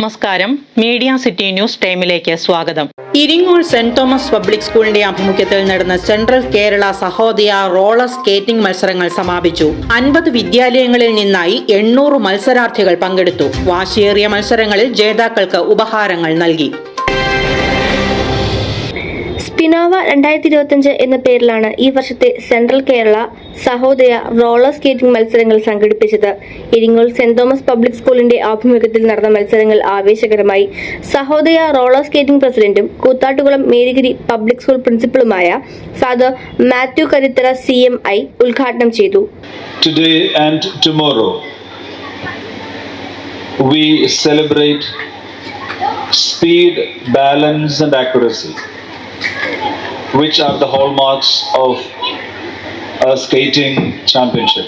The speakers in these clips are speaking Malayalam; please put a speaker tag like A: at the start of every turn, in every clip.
A: നമസ്കാരം. മീഡിയ സിറ്റി ന്യൂസ് ടൈമിലേക്ക് സ്വാഗതം. ഇരിങ്ങോൾ സെന്റ് തോമസ് പബ്ലിക് സ്കൂളിന്റെ ആഭിമുഖ്യത്തിൽ നടന്ന central Kerala Sahodaya roller skating മത്സരങ്ങൾ സമാപിച്ചു. അൻപത് വിദ്യാലയങ്ങളിൽ നിന്നായി എണ്ണൂറ് മത്സരാർത്ഥികൾ പങ്കെടുത്തു. വാശിയേറിയ മത്സരങ്ങളിൽ ജേതാക്കൾക്ക് ഉപഹാരങ്ങൾ നൽകി.
B: സ്പിനോവ രണ്ടായിരത്തി ഇരുപത്തിയഞ്ച് എന്ന പേരിലാണ് ഈ വർഷത്തെ central Kerala Sahodaya roller skating മത്സരങ്ങൾ സംഘടിപ്പിച്ചത്. ഇരിങ്ങോൾ സെന്റ് തോമസ് പബ്ലിക് സ്കൂളിന്റെ ആഭിമുഖ്യത്തിൽ നടന്ന മത്സരങ്ങൾ ആവേശകരമായി. സഹോദയ റോളർ സ്കേറ്റിംഗ് പ്രസിഡന്റും Koothattukulam Marygiri public school പ്രിൻസിപ്പളുമായ father Mathew Karuthara C M I ഉദ്ഘാടനം ചെയ്തു.
C: Today and tomorrow, we which are the hallmarks of a skating championship.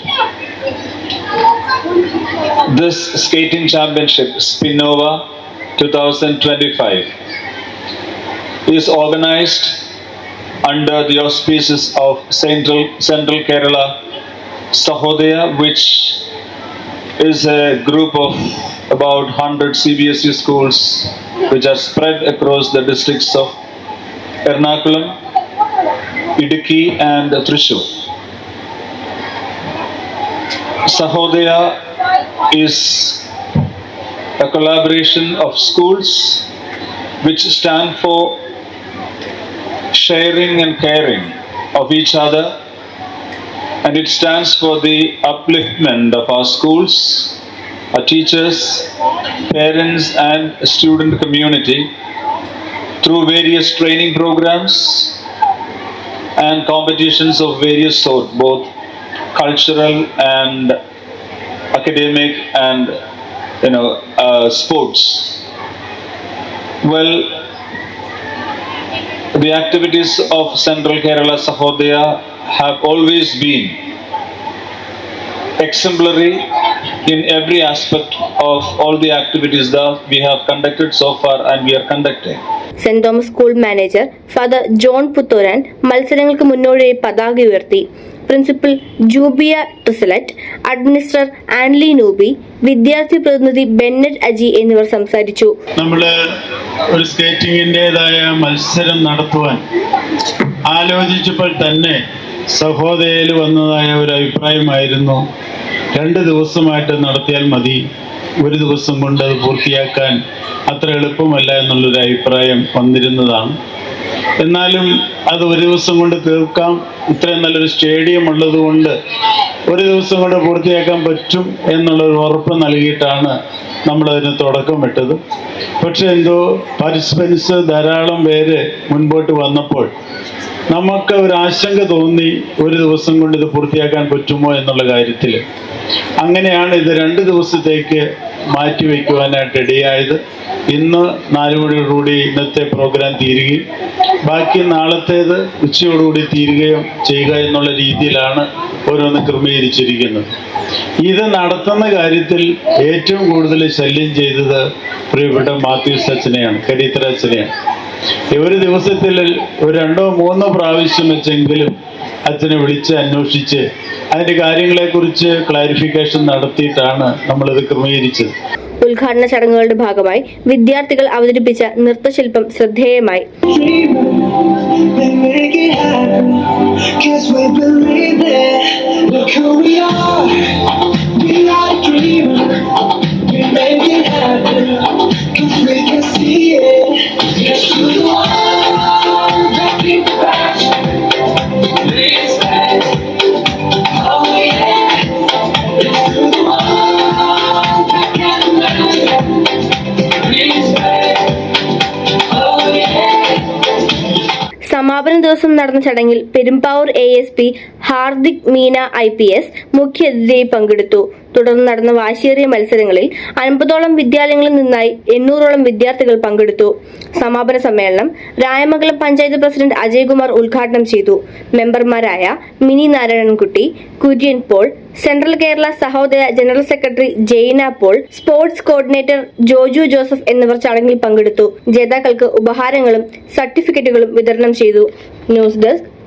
C: This skating championship, Spinova 2025, is organized under the auspices of Central, Central Kerala Sahodaya, which is a group of about 100 CBSE schools which are spread across the districts of Ernakulam, Idukki, and Thrissur. Sahodaya is a collaboration of schools which stand for sharing and caring of each other and it stands for the upliftment of our schools, our teachers, parents, and student community through various training programs and competitions of various sort, both cultural and academic and you know uh, sports. Well, the activities of Central Kerala Sahodaya have always been exemplary in every aspect of all the activities that we have conducted so far and we are conducting.
B: Saint Thomas school manager father John Puthoran മത്സരങ്ങൾക്ക് മുന്നോടിയായി പതാക ഉയർത്തി. പ്രിൻസിപ്പൽ ജൂബിയ ട്രിസലറ്റ് അഡ്മിനിസ്ട്രർ ആൻലി നൂബി വിദ്യാർത്ഥി പ്രതിനിധി ബെന്നറ്റ് അജി എന്നിവർ സംസാരിച്ചു.
D: നമ്മൾ ഒരു സ്കേറ്റിംഗിന്റേതായ മത്സരം നടത്തുവാൻ ആലോചിച്ചപ്പോൾ തന്നെ സഹോദയയിൽ വന്നതായ ഒരു അഭിപ്രായമായിരുന്നു. രണ്ട് ദിവസമായിട്ട് നടത്തിയാൽ മതി. ഒരു ദിവസം കൊണ്ട് അത് പൂർത്തിയാക്കാൻ അത്ര എളുപ്പമല്ല എന്നുള്ളൊരു അഭിപ്രായം വന്നിരുന്നതാണ്. എന്നാലും അത് ഒരു ദിവസം കൊണ്ട് തീർക്കാം. ഇത്രയും നല്ലൊരു സ്റ്റേഡിയം ഉള്ളതുകൊണ്ട് ഒരു ദിവസം കൊണ്ട് പൂർത്തിയാക്കാൻ പറ്റും എന്നുള്ളൊരു ഉറപ്പ് നൽകിയിട്ടാണ് നമ്മളതിന് തുടക്കമിട്ടത് പക്ഷെ എന്തോ പാർട്ടിസിപ്പൻസ് ധാരാളം പേര് മുൻപോട്ട് വന്നപ്പോൾ നമുക്ക് ഒരു ആശങ്ക തോന്നി ഒരു ദിവസം കൊണ്ട് ഇത് പൂർത്തിയാക്കാൻ പറ്റുമോ എന്നുള്ള കാര്യത്തിൽ അങ്ങനെയാണ് ഇത് രണ്ട് ദിവസത്തേക്ക് മാറ്റിവെക്കുവാനായിട്ട് ഇടയായത്. ഇന്ന് നാല് മണിയോടുകൂടി ഇന്നത്തെ പ്രോഗ്രാം തീരുകയും ബാക്കി നാളത്തേത് ഉച്ചയോടുകൂടി തീരുകയും ചെയ്യുക എന്നുള്ള രീതിയിലാണ് ഓരോന്ന് ക്രമീകരിച്ചിരിക്കുന്നത്. ഇത് നടത്തുന്ന കാര്യത്തിൽ ഏറ്റവും കൂടുതൽ ശല്യം ചെയ്തത് പ്രിയപ്പെട്ട മാത്യൂസ് അച്ഛനെയാണ് കരീത്തര അച്ഛനെയാണ്. ഒരു ദിവസത്തിൽ ഒരു രണ്ടോ മൂന്നോ പ്രാവശ്യം വെച്ചെങ്കിലും അച്ഛനെ വിളിച്ച് അന്വേഷിച്ച് അതിന്റെ കാര്യങ്ങളെക്കുറിച്ച് ക്ലാരിഫിക്കേഷൻ നടത്തിയിട്ടാണ് നമ്മളിത് ക്രമീകരിച്ചത്.
B: ഉദ്ഘാടന ചടങ്ങുകളുടെ ഭാഗമായി വിദ്യാർത്ഥികൾ അവതരിപ്പിച്ച നൃത്തശില്പം ശ്രദ്ധേയമായി.
E: Cause we believe it. Look who we are,
B: ദിവസം നടന്ന ചടങ്ങിൽ Perumbavoor A S P Hardik Meena I P S മുഖ്യാതിഥിയായി പങ്കെടുത്തു. തുടർന്ന് നടന്ന വാശിയേറിയ മത്സരങ്ങളിൽ അൻപതോളം വിദ്യാലയങ്ങളിൽ നിന്നായി എണ്ണൂറോളം വിദ്യാർത്ഥികൾ പങ്കെടുത്തു. സമാപന സമ്മേളനം രായമംഗലം പഞ്ചായത്ത് പ്രസിഡന്റ് അജയ്കുമാർ ഉദ്ഘാടനം ചെയ്തു. മെമ്പർമാരായ Mini Narayanankutty Kurian Paul central Kerala Sahodara general secretary Jaina Paul sports coordinator Joju Joseph എന്നിവർ ചടങ്ങിൽ പങ്കെടുത്തു. ജേതാക്കൾക്ക് ഉപഹാരങ്ങളും സർട്ടിഫിക്കറ്റുകളും വിതരണം ചെയ്തു. News desk